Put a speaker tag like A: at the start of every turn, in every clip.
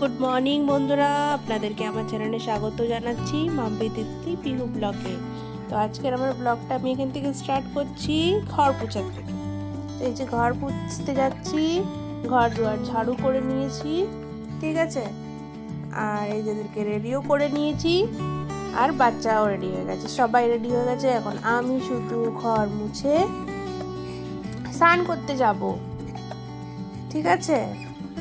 A: Good morning বন্ধুরা। আপনাদেরকে আমার চ্যানেলে স্বাগত জানাচ্ছি মাম্পি তিথি পিহু ব্লগে। তো আজকের আমার ব্লগটা আমি এখান থেকে স্টার্ট করছি ঘর পোছার থেকে। এই যে ঘর পুছতে যাচ্ছি, ঘর দুয়ার ঝাড়ু করে নিয়েছি, ঠিক আছে? আর এই যাদেরকে রেডিও করে নিয়েছি, আর বাচ্চাও রেডি হয়ে গেছে। সবাই রেডি হয়ে গেছে, এখন আমি শুধু ঘর মুছে স্নান করতে যাব। ঠিক আছে?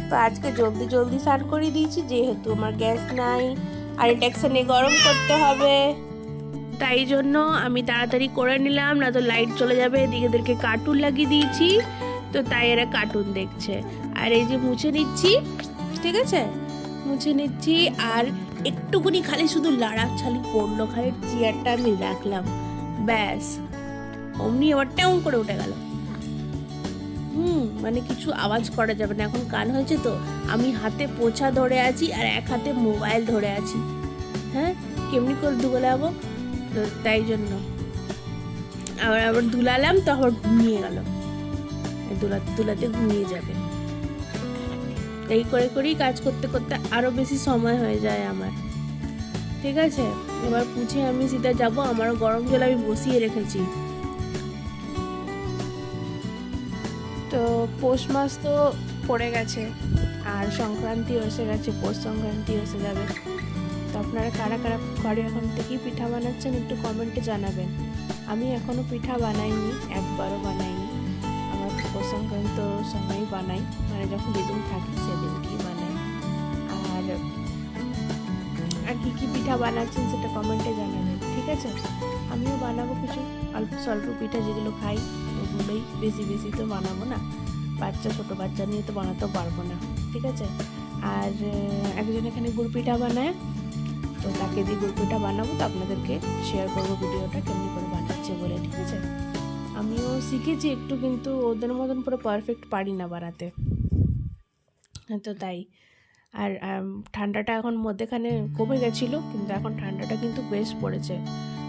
A: তো আজকে জলদি জলদি স্নান করে দিয়েছি, যেহেতু আমার গ্যাস নাই। আর ইন্ডাকশানে গরম করতে হবে। তাই জন্য আমি তাড়াতাড়ি করে নিলাম, না তো লাইট চলে যাবে, এদিকে এদেরকে কার্টুন লাগিয়ে দিয়েছি। তো তাই এরা কার্টুন দেখছে। আর এই যে মুছে নিচ্ছি, ঠিক আছে? মুছে নিচ্ছি, আর একটুকুনি খালি শুধু লাড়া ছালি পড়ল, খালি চেয়ারটা আমি রাখলাম। ব্যাস, অমনি আবার টেউ করে উঠে গেল। হুম মানে কিছু আওয়াজ করা যাবে না। এখন কান হয়েছে তো, আমি হাতে পোছা ধরে আছি আর এক হাতে মোবাইল ধরে আছি। হ্যাঁ কেমনি করে দুগলাবো তো তাই জন্য। আবার আবার দুলালাম, তো আবার ঘুমিয়ে গেল। দুলাতে দুলাতে ঘুমিয়ে যাবে। এই করে করেই কাজ করতে করতে আরও বেশি সময় হয়ে যায় আমার। ঠিক আছে? এবার পুছে আমি সিধা যাব, আমারও গরম জল আমি বসিয়ে রেখেছি। তো পৌষ মাস তো পড়ে গেছে, আর সংক্রান্তি এসে গেছে, পৌষ সংক্রান্তি এসে যাবে। তো আপনারা কারা কারা ঘরে এখন থেকেই পিঠা বানাচ্ছেন একটু কমেন্টে জানাবেন। আমি এখনও পিঠা বানাইনি, একবারও বানাইনি। আমার পৌষ সংক্রান্ত সময় বানাই মানে যখন যেদিন থাকি সেদিনকেই বানাই আর আর কী কী পিঠা বানাচ্ছেন সেটা কমেন্টে জানাবেন, ঠিক আছে? আমিও বানাবো কিছু, অল্প স্বল্প পিঠা যেগুলো খাই। ওগুলোই বেশি বেশি তো বানাবো না। বাচ্চা, ছোট বাচ্চা নিয়ে তো বানাতেও পারব না, ঠিক আছে? আর একজন এখানে গুড় পিঠা বানায়, তো তাকে দিয়ে গুড় পিঠা বানাবো, তো আপনাদেরকে শেয়ার করব ভিডিওটা কেমনি করে বানাচ্ছে বলে, ঠিক আছে? আমিও শিখেছি একটু, কিন্তু ওদের মতন পুরো পারফেক্ট পারি না বানাতে। তো তাই। আর ঠান্ডাটা এখন মধ্যেখানে কমে গেছিল, কিন্তু এখন ঠান্ডাটা কিন্তু বেশ পড়েছে।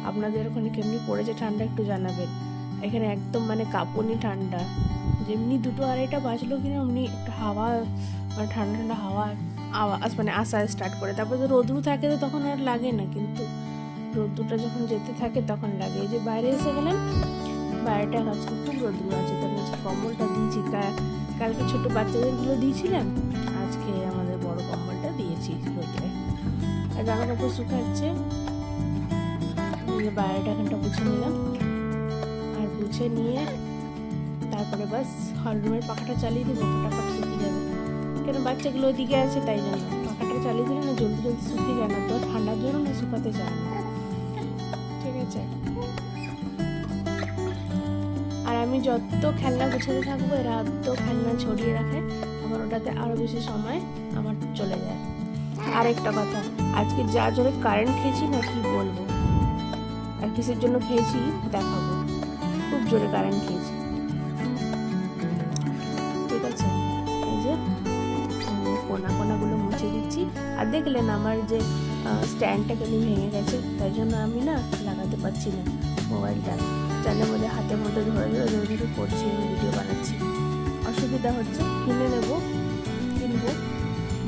A: আপনাদের ওখানে কেমনি পড়েছে ঠান্ডা একটু জানাবেন। এখানে একদম মানে কাঁপুনি ঠান্ডা। যেমনি দুটো আড়াইটা বাজলো কিনা, অমনি একটা হাওয়া মানে ঠান্ডা ঠান্ডা হাওয়া, আওয়াজ মানে আসা স্টার্ট করে। তারপরে তো রোদু থাকে তো তখন আর লাগে না, কিন্তু রোদ্দুটা যখন যেতে থাকে তখন লাগে। যে বাইরে এসে গেলাম, বাইরেটা আজকে খুব রোদ্দুর আছে। তো আমি কম্বলটা দিয়েছি কালকে ছোট বাচ্চাদেরগুলো দিয়েছিলাম, আজকে আমাদের বড় কম্বলটা দিয়েছি রোদে আর জামা কাপড় শুকাচ্ছে বাইরেটা এখানটা মুছে নিলাম। মুছে নিয়ে তারপরে বাস হলরুমের পাখাটা চালিয়ে দেবো, ফটাফট শুকিয়ে যাবে। কেন বাচ্চাগুলো ওদিকে আছে তাই জন্য। পাখাটা চালিয়ে দিলে না জলদি জলদি শুকিয়ে যায় না তো ঠান্ডার জন্য না শুকাতে চায় না। ঠিক আছে? আর আমি যত খেলনা গুছাতে থাকব, এরা অত খেলনা ছড়িয়ে রাখে আমার ওটাতে আরও বেশি সময় আমার চলে যায়। আরেকটা কথা, আজকে যা জোরে কারেন্ট খেয়েছি না কি বলব? আর কিসের জন্য খেয়েছি দেখাবো। খুব জোরে কারেন্ট খেয়েছি ঠিক আছে। এই যে কোনা কোনাগুলো মুছে দিচ্ছি। আর দেখলেন আমার যে স্ট্যান্ডটা কেন ভেঙে গেছে, তাই জন্য আমি না লাগাতে পারছি না মোবাইলটা। স্ট্যান্ডের মধ্যে হাতের মধ্যে ধরে ধরে ধরে ধরে করছি ভিডিও বানাচ্ছি। অসুবিধা হচ্ছে, কিনে নেব, কিনবো।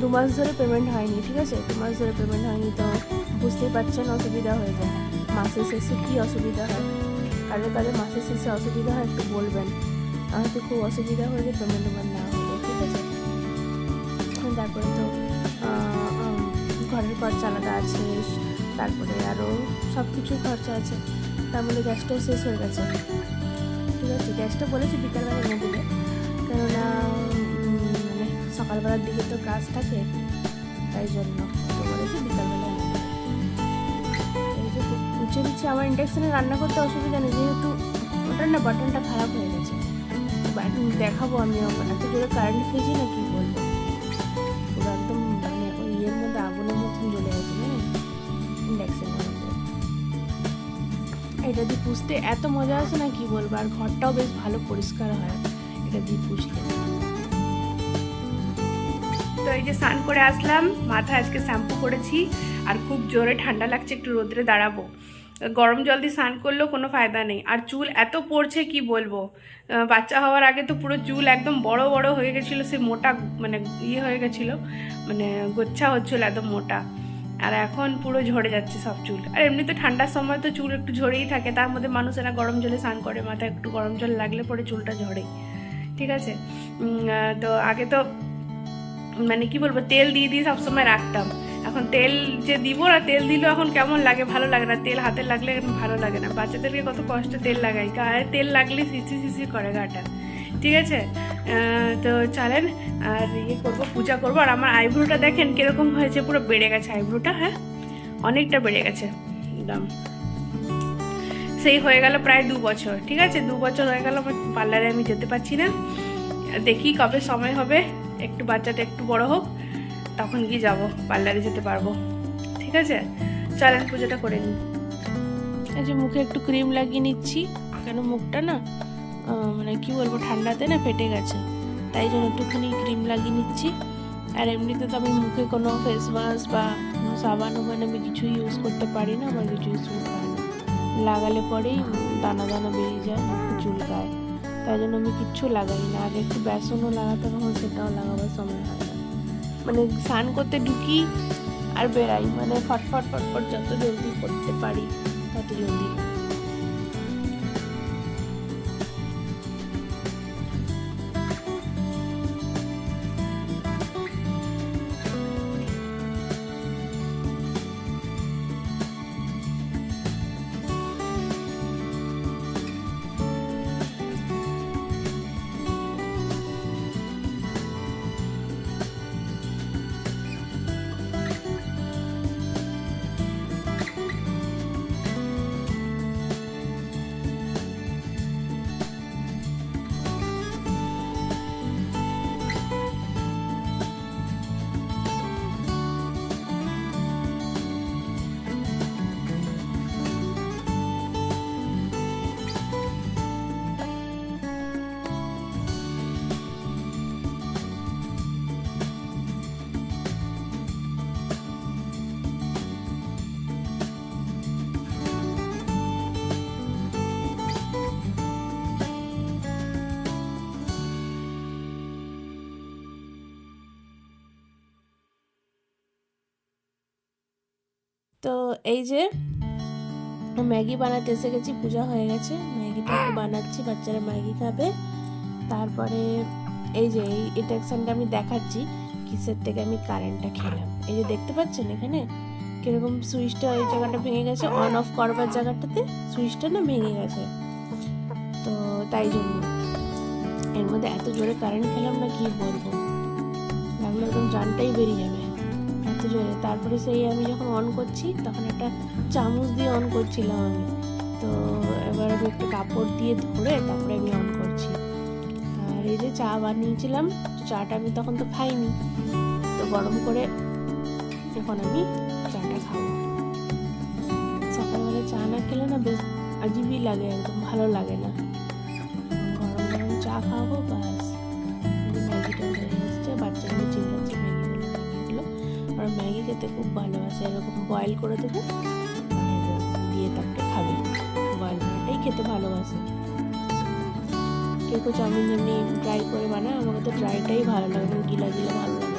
A: দু মাস ধরে পেমেন্ট হয়নি, ঠিক আছে? দু মাস ধরে পেমেন্ট হয়নি, তো বুঝতেই পারছেন অসুবিধা হয়ে যায়। মাসের শেষে কী অসুবিধা হয়? কাদের কাদের মাসের শেষে অসুবিধা হয়, একটু বলবেন। আমার তো খুব অসুবিধা হয়ে যায় পেমেন্ট টেমেন্ট না হলে, ঠিক আছে? তারপরে তো ঘরের খরচা আলাদা আছে, তারপরে আরও সব কিছু খরচা আছে। তার মধ্যে গ্যাসটাও শেষ হয়ে গেছে। ঠিক আছে, গ্যাসটা বলেছি বিকালবেলা এনে দেবে কেননা মানে সকালবেলার দিকে তো কাজ থাকে, তাই জন্য। বলেছি বিকালবেলা উঁচে দিচ্ছি, আমার ইন্ডাকশানে রান্না করতে অসুবিধা নেই, যেহেতু ওটার না বাটনটা খারাপ হয়ে গেছে। দেখাবো আমি ওখানে এত জোরে কারেন্ট খেয়েছি না কি বলব। পুরো একদম মানে ওই ইয়ের মধ্যে আগুনের মতন জ্বলে গেছে ইন্ডাকশানের মধ্যে। এটা দিয়ে পুষতে এত মজা আছে না কি বলব, আর ঘরটাও বেশ ভালো পরিষ্কার হয়, এটা দিয়ে পুষলে। তো এই যে স্নান করে আসলাম, মাথায় আজকে শ্যাম্পু করেছি, আর খুব জোরে ঠান্ডা লাগছে, একটু রোদ্রে দাঁড়াবো। গরম জল দিয়ে স্নান করলেও কোনো ফায়দা নেই। আর চুল এত পড়ছে কি বলব? বাচ্চা হওয়ার আগে তো পুরো চুল একদম বড় বড় হয়ে গেছিল, সে মোটা মানে ইয়ে হয়ে গেছিল মানে গোচ্ছা হচ্ছিল একদম মোটা। আর এখন পুরো ঝরে যাচ্ছে সব চুল। আর এমনিতে ঠান্ডার সময় তো চুল একটু ঝরেই থাকে, তার মধ্যে মানুষেরা গরম জলে স্নান করে, মাথায় একটু গরম জল লাগলে পরে চুলটা ঝরে ঠিক আছে? তো আগে তো মানে কি বলব, তেল দিয়ে দিয়ে সবসময় রাখতাম। এখন তেল যে দিব না, তেল দিলেও এখন কেমন লাগে? ভালো লাগে না। তেল হাতে লাগলে এখন ভালো লাগে না। বাচ্চাদেরকে কত কষ্ট তেল লাগাই। গায়ে তেল লাগলে সিসি সিসি করে গাটা। ঠিক আছে? তো চলেন, আর ইয়ে করব, পূজা করব। আর আমার আইব্রোটা দেখেন কীরকম হয়েছে। পুরো বেড়ে গেছে আইব্রোটা হ্যাঁ? অনেকটা বেড়ে গেছে। একদম। সেই হয়ে গেল প্রায় দু বছর। ঠিক আছে? দু বছর হয়ে গেল আমার পার্লারে আমি যেতে পারছি না। দেখি কবে সময় হবে। একটু বাচ্চাটা একটু বড় হোক। তখন গিয়ে যাব, পার্লারে যেতে পারব। ঠিক আছে? চলেন পুজোটা করে নিই এই যে মুখে একটু ক্রিম লাগিয়ে নিচ্ছি, কেন মুখটা না মানে কি বলব, ঠান্ডাতে না ফেটে গেছে। তাই জন্য একটুখানি ক্রিম লাগিয়ে নিচ্ছি। আর এমনিতে তো আমি মুখে কোনো ফেস ওয়াশ বা কোনো সাবান ওবান আমি কিছু ইউজ করতে পারি না, আমার কিছু ইউজ করতে হয় না। লাগালে পরেই দানা দানা বেরিয়ে যায় মুখে চুলকায় তাই জন্য আমি কিচ্ছু লাগাই না। আর একটু বেসনও লাগাতে তখন সেটাও লাগাবার সময় হয় মানে স্নান করতে ঢুকি আর বেরাই মানে ফটফট ফটফট যত জলদি করতে পারি তত জলদি। তো এই যে ম্যাগি বানাতে এসে গেছি, পূজা হয়ে গেছে। ম্যাগিটা বানাচ্ছি, বাচ্চারা ম্যাগি খাবে। তারপরে এই যে, এই ইন্ডাকশানটা আমি দেখাচ্ছি, কিসের থেকে আমি কারেন্টটা খেলাম। এই যে দেখতে পাচ্ছেন এখানে? কীরকম সুইচটা এই জায়গাটা ভেঙে গেছে অন অফ করবার জায়গাটাতে সুইচটা না ভেঙে গেছে? তো তাই জন্য। এর মধ্যে এত জোরে কারেন্ট খেলাম না, কি বলব? লাগল একদম জানটাই বেরিয়ে যাবে। জোরে তারপরে সেই আমি যখন অন করছি, তখন একটা চামচ দিয়ে অন করছিলাম আমি। তো এবার আমি একটা কাপড় দিয়ে ধরে তারপরে আমি অন করছি। আর এই যে চা বানিয়েছিলাম চাটা আমি তখন তো খাইনি। তো গরম করে এখন আমি চাটা খাব। সকালবেলা চা না খেলে না বেশ আজীবই লাগে, একদম ভালো লাগে না। গরম গরম চা খাব, ব্যাস। ম্যাগিটা হয়ে এসছে চিল্লাচ্ছে। আর ম্যাগি খেতে খুব ভালোবাসে, এরকম বয়েল করে দেবে, দিয়ে তারপরে খাবে। বয়েল করাটাই খেতে ভালোবাসে। কেউ কেউ চাউমিন যেমনি ড্রাই করে বানায় আমাকে তো ড্রাইটাই ভালো লাগে গিলা গিলা ভালো লাগে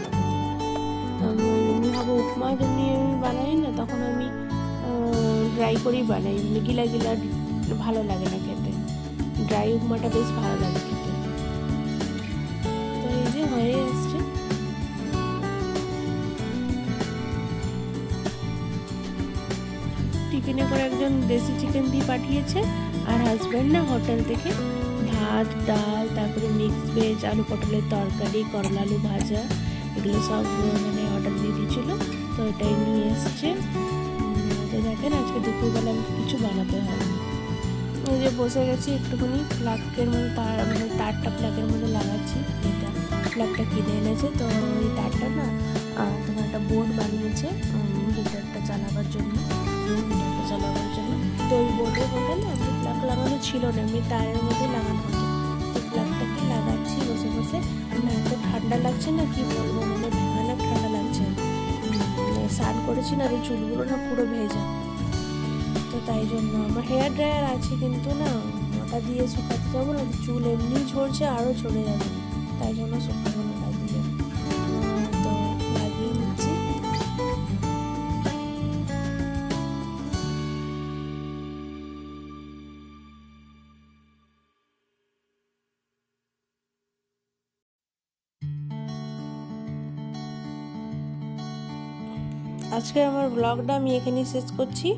A: আমি এমনি ভাবো, উপমা যেমনি আমি বানাই না, তখন আমি ড্রাই করেই বানাই। গিলা গিলা ভালো লাগে না খেতে। ড্রাই উপমাটা বেশ ভালো লাগে খেতে। তো এই যে হয়ে টিফিনে করে একজন দেশি চিকেন দিয়ে পাঠিয়েছে। আর হাজব্যান্ড না হোটেল থেকে ভাত, ডাল, তারপরে মিক্স ভেজ আলু পটলের তরকারি, করলা, আলু ভাজা, এগুলো সব মানে অর্ডার দিয়ে দিয়েছিল। তো এটাই নিয়ে এসছে। তো দেখেন আজকে দুপুরবেলা আমি কিছু বানাতে হয়নি ওই যে বসে গেছি একটুখানি প্লাগের মধ্যে তার মানে তারটা প্লাগের মধ্যে লাগাচ্ছি। এটা প্লাগটা কিনে এনেছে। তো ওই তারটা না তোমার একটা বোর্ড বানিয়েছে। ছিল না এমনি তারের মধ্যে লাগানো হতো। তো প্লাগটাকে লাগাচ্ছি, বসে বসে। না এত ঠান্ডা লাগছে না, কি বলব? মানে ভয়ানক ঠান্ডা লাগছে। মানে স্নান করেছি না চুলগুলো না পুরো ভেজা। তো তাই জন্য আমার হেয়ার ড্রায়ার আছে কিন্তু না ওটা দিয়ে শুকাতে যাব না চুল এমনি ঝরছে আরও ঝরে যাবে। তাই জন্য শুকাবো না আজকে আমার ব্লগটা আমি এখানেই শেষ করছি।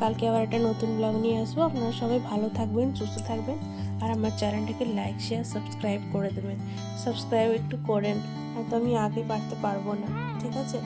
A: কালকে আবার একটা নতুন ব্লগ নিয়ে আসব। আপনারা সবাই ভালো থাকবেন, সুস্থ থাকবেন। আর আমার চ্যানেলটাকে লাইক শেয়ার সাবস্ক্রাইব করে দেবেন। সাবস্ক্রাইব একটু করেন, হয়তো আমি আগে পারতে পারব না। ঠিক আছে?